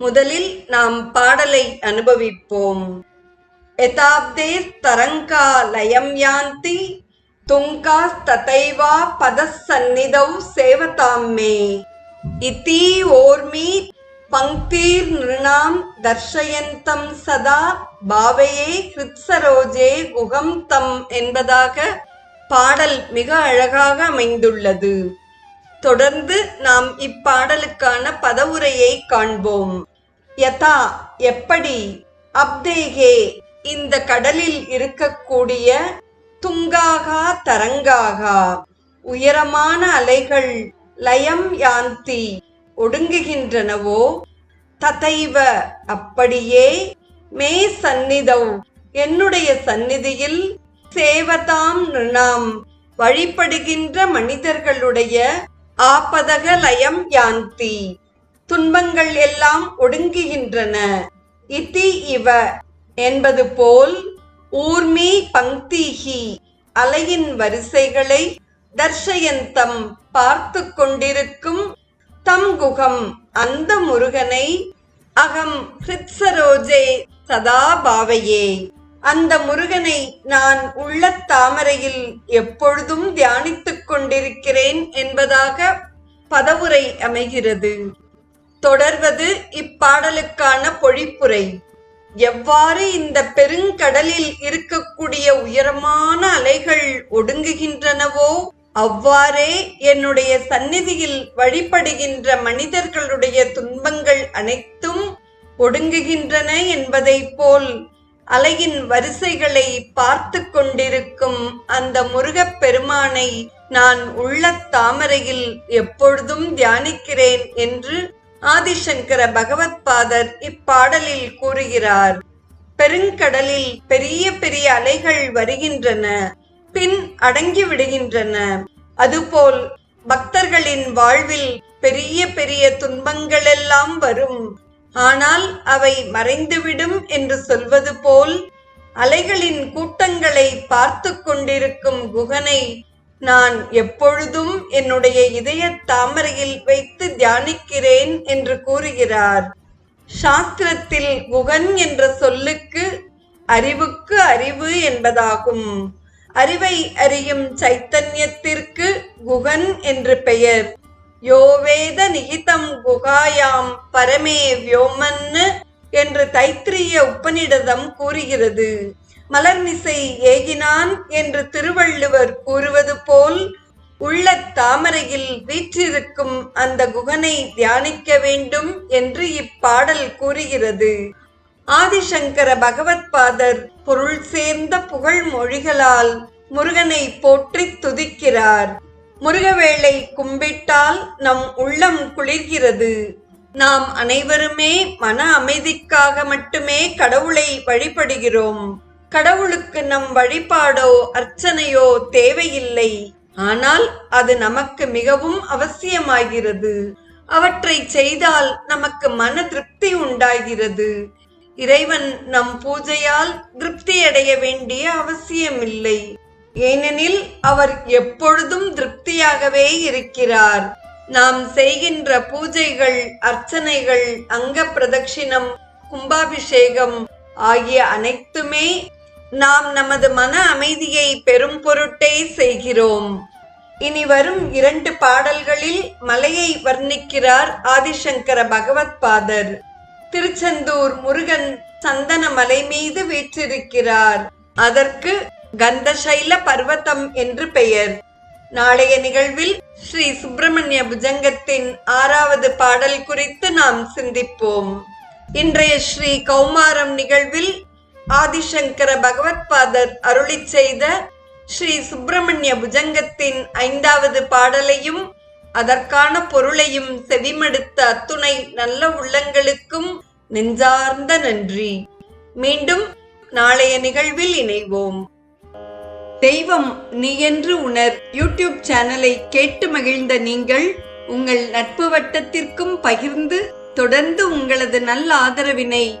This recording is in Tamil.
முதலில் நாம் பாடலை அனுபவிப்போம். எதாப்தே தரங்கா லயம் யாந்தி துங்கா ததைவா பதசந்நிதௌ சேவதாம் மே இதி ஓர்மி பங்கீர் நிருணாம் தர்ஷயந்தம் சதா பாவையே ஹிருத்சரோஜே குகம் தம் என்பதாக பாடல் மிக அழகாக அமைந்துள்ளது. தொடர்ந்து நாம் இப்பாடலுக்கான பதவுரையை காண்போம். யதா எப்படி? அப்தேகே இந்த கடலில் இருக்கக்கூடிய துங்காகா தரங்காகா உயரமான அலைகள் லயம் யாந்தி ஒடுங்குகின்றனவோ? ததைவ அப்படியே மே சந்நிதௌ என்னுடைய சந்நிதியில் சேவதாம் நாம் வழிபடுகின்ற மனிதர்களுடைய ஆபதக லயம் யாந்தி. துன்பங்கள் எல்லாம் ஒடுங்குகின்றன. இதி இவ என்பது போல் ஊர்மி பங்கிஹி அலையின் வரிசைகளை தர்ஷயந்தம் பார்த்து கொண்டிருக்கும் தம் குகம் அந்த முருகனை அகம் ஹிருத்சரோஜே சதா பாவையே அந்த முருகனை நான் உள்ள தாமரையில் எப்பொழுதும் தியானித்துக் கொண்டிருக்கிறேன் என்பதாக பதவுரை அமைகிறது. தொடர்வது இப்பாடலுக்கான பொழிப்புரை. எவ்வாறு இந்த பெருங்கடலில் இருக்கக்கூடிய உயரமான அலைகள் ஒடுங்குகின்றனவோ அவ்வாறே என்னுடைய சந்நிதியில் வழிபடுகின்ற மனிதர்களுடைய துன்பங்கள் அனைத்தும் ஒடுங்குகின்றன என்பதைப் போல் அலையின் வரிசைகளை பார்த்து கொண்டிருக்கும் அந்த முருகப் பெருமானை நான் உள்ள தாமரையில் எப்பொழுதும் தியானிக்கிறேன் என்று ஆதிசங்கர பகவத் பாதர் இப்பாடலில் கூறுகிறார் பெருங்கடலில் பெரிய பெரிய அலைகள் வருகின்றன பின் அடங்கி விடுகின்றன. அதுபோல் பக்தர்களின் வாழ்வில் பெரிய பெரிய துன்பங்களெல்லாம் வரும். ஆனால் அவை மறைந்துவிடும் என்று சொல்வது போல் அலைகளின் கூட்டங்களை பார்த்து கொண்டிருக்கும் குகனை நான் எப்பொழுதும் என்னுடைய இதய தாமரையில் வைத்து தியானிக்கிறேன் என்று கூறுகிறார். சாஸ்திரத்தில் குகன் என்ற சொல்லுக்கு அறிவுக்கு அறிவு என்பதாகும். அறிவை அறியும் சைத்தன்யத்திற்கு குகன் என்று பெயர். யோவேத நிகிதம் குகாயாம் பரமே வியோமன்னு என்று தைத்திரிய உபநிடதம் கூறுகிறது. மலர்மிசை ஏகினான் என்று திருவள்ளுவர் கூறுவது போல் உள்ள தாமரையில் வீற்றிருக்கும் அந்த குகனை தியானிக்க வேண்டும் என்று இப்பாடல் கூறுகிறது. ஆதிசங்கர பகவத் பாதர் பொருள் சேர்ந்த புகழ் மொழிகளால் முருகனை போற்றி துதிக்கிறார். முருகவேளை கும்பிட்டால் நம் உள்ளம் குளிர்கிறது. நாம் அனைவருமே மன அமைதிக்காக மட்டுமே கடவுளை வழிபடுகிறோம். கடவுளுக்கு நம் வழிபாடோ அர்ச்சனையோ தேவையில்லை. ஆனால் அது நமக்கு மிகவும் அவசியமாகிறது. அவற்றை செய்தால் நமக்கு மன திருப்தி உண்டாகிறது. இறைவன் நம் பூஜையால் திருப்தியடைய வேண்டிய அவசியமில்லை. ஏனெனில் அவர் எப்பொழுதும் திருப்தியாகவே இருக்கிறார். நாம் செய்கின்ற பூஜைகள் அர்ச்சனைகள் அங்க பிரதட்சிணம் கும்பாபிஷேகம் ஆகிய அனைத்துமே நாம் நமது மன அமைதியை பெரும் பொருட்டே செய்கிறோம். இனி வரும் இரண்டு பாடல்களில் மலையை வர்ணிக்கிறார் ஆதிசங்கர பகவத் பாதர் திருச்செந்தூர் முருகன் சந்தன மலை மீது வீற்றிருக்கிறார். அதற்கு கந்தசைல பர்வதம் என்று பெயர். நாளைய நிகழ்வில் ஸ்ரீ சுப்பிரமணிய புஜங்கத்தின் ஆறாவது பாடல் குறித்து நாம் சிந்திப்போம். இன்றைய ஸ்ரீ கௌமாரம் நிகழ்வில் ஆதிசங்கர பகவத்பாதர் அருளி அருளிச் செய்த ஸ்ரீ சுப்பிரமணிய புஜங்கத்தின் ஐந்தாவது பாடலையும் அதற்கான பொருளையும் செவிமடுத்த அத்துணை நல்ல உள்ளங்களுக்கும் நெஞ்சார்ந்த நன்றி. மீண்டும் நாளைய நிகழ்வில் இணைவோம். தெய்வம் நீ என்று உணர் யூடியூப் சேனலை கேட்டு மகிழ்ந்த நீங்கள் உங்கள் நட்பு வட்டத்திற்கும் பகிர்ந்து தொடர்ந்து உங்களது நல்ல ஆதரவினை